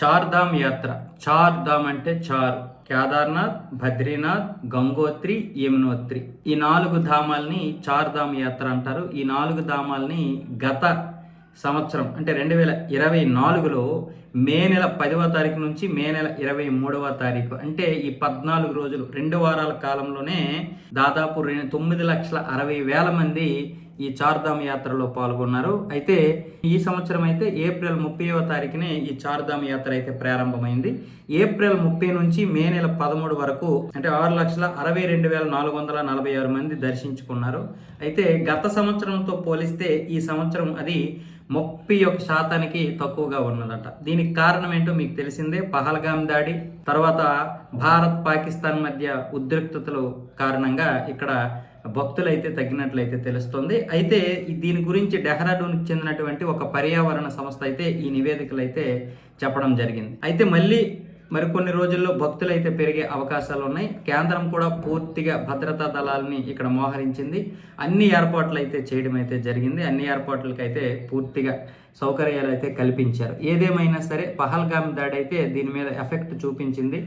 చార్ధామ్ యాత్ర. చార్ధామ్ అంటే చార్. కేదార్నాథ్ బద్రీనాథ్ గంగోత్రి యమునోత్రి. ఈ నాలుగు ధామాల్ని చార్ధామ్ యాత్ర అంటారు. ఈ నాలుగు ధామాల్ని గత సంవత్సరం అంటే రెండు వేల ఇరవై నాలుగులో మే నెల పదవ తారీఖు నుంచి మే నెల ఇరవై మూడవ తారీఖు అంటే ఈ పద్నాలుగు రోజులు రెండు వారాల కాలంలోనే దాదాపు రెండు తొమ్మిది లక్షల అరవై వేల మంది ఈ చార్ధామ్ యాత్రలో పాల్గొన్నారు. అయితే ఈ సంవత్సరం అయితే ఏప్రిల్ ముప్పైవ తారీఖునే ఈ చార్ధామ్ యాత్ర అయితే ప్రారంభమైంది. ఏప్రిల్ ముప్పై నుంచి మే నెల పదమూడు వరకు అంటే ఆరు లక్షల అరవై రెండు వేల నాలుగు వందల నలభై ఆరు మంది దర్శించుకున్నారు. అయితే గత సంవత్సరంతో పోలిస్తే ఈ సంవత్సరం అది ముప్పై ఒక శాతానికి తక్కువగా ఉన్నదట. దీనికి కారణం ఏంటో మీకు తెలిసిందే పహల్గామ్ దాడి తర్వాత భారత్ పాకిస్తాన్ మధ్య ఉద్రిక్తతలు కారణంగా ఇక్కడ భక్తులైతే తగ్గినట్లయితే తెలుస్తుంది. అయితే దీని గురించి డెహ్రాడూన్కి చెందినటువంటి ఒక పర్యావరణ సంస్థ అయితే ఈ నివేదికలు అయితే చెప్పడం జరిగింది. అయితే మళ్ళీ మరికొన్ని రోజుల్లో భక్తులు అయితే పెరిగే అవకాశాలు ఉన్నాయి కేంద్రం కూడా పూర్తిగా భద్రతా దళాలని ఇక్కడ మోహరించింది. అన్ని ఏర్పాట్లు అయితే చేయడం అయితే జరిగింది. అన్ని ఏర్పాట్లకి అయితే పూర్తిగా సౌకర్యాలు అయితే కల్పించారు. ఏదేమైనా సరే పహల్గామ్ దాడి అయితే దీని మీద ఎఫెక్ట్ చూపించింది.